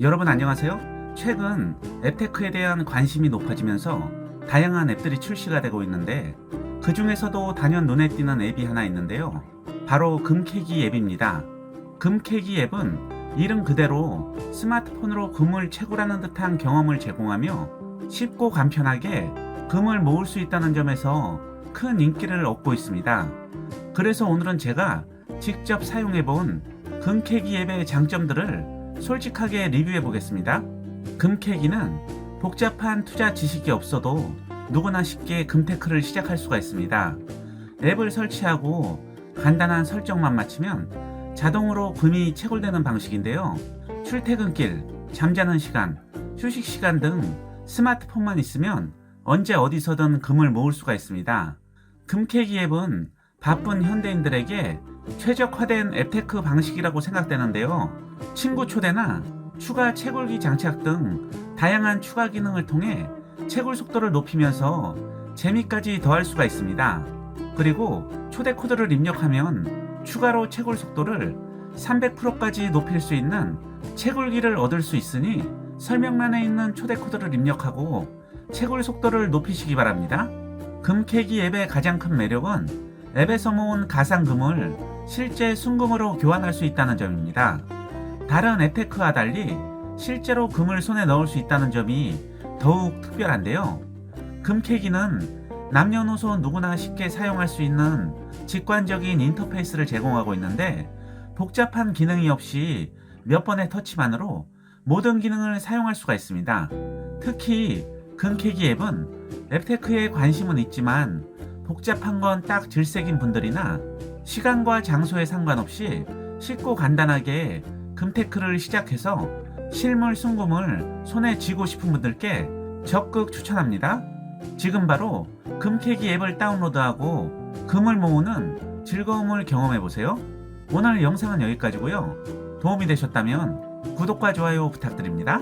여러분 안녕하세요. 최근 앱테크에 대한 관심이 높아지면서 다양한 앱들이 출시가 되고 있는데 그 중에서도 단연 눈에 띄는 앱이 하나 있는데요. 바로 금캐기 앱입니다. 금캐기 앱은 이름 그대로 스마트폰으로 금을 채굴하는 듯한 경험을 제공하며 쉽고 간편하게 금을 모을 수 있다는 점에서 큰 인기를 얻고 있습니다. 그래서 오늘은 제가 직접 사용해본 금캐기 앱의 장점들을 솔직하게 리뷰해 보겠습니다. 금캐기는 복잡한 투자 지식이 없어도 누구나 쉽게 금테크를 시작할 수가 있습니다. 앱을 설치하고 간단한 설정만 마치면 자동으로 금이 채굴되는 방식인데요. 출퇴근길, 잠자는 시간, 휴식 시간 등 스마트폰만 있으면 언제 어디서든 금을 모을 수가 있습니다. 금캐기 앱은 바쁜 현대인들에게 최적화된 앱테크 방식이라고 생각되는데요. 친구 초대나 추가 채굴기 장착 등 다양한 추가 기능을 통해 채굴 속도를 높이면서 재미까지 더할 수가 있습니다. 그리고 초대 코드를 입력하면 추가로 채굴 속도를 300%까지 높일 수 있는 채굴기를 얻을 수 있으니 설명란에 있는 초대 코드를 입력하고 채굴 속도를 높이시기 바랍니다. 금캐기 앱의 가장 큰 매력은 앱에서 모은 가상금을 실제 순금으로 교환할 수 있다는 점입니다. 다른 앱테크와 달리 실제로 금을 손에 넣을 수 있다는 점이 더욱 특별한데요. 금캐기는 남녀노소 누구나 쉽게 사용할 수 있는 직관적인 인터페이스를 제공하고 있는데 복잡한 기능이 없이 몇 번의 터치만으로 모든 기능을 사용할 수가 있습니다. 특히 금캐기 앱은 앱테크에 관심은 있지만 복잡한 건 딱 질색인 분들이나 시간과 장소에 상관없이 쉽고 간단하게 금테크를 시작해서 실물 순금을 손에 쥐고 싶은 분들께 적극 추천합니다. 지금 바로 금캐기 앱을 다운로드하고 금을 모으는 즐거움을 경험해 보세요. 오늘 영상은 여기까지고요. 도움이 되셨다면 구독과 좋아요 부탁드립니다.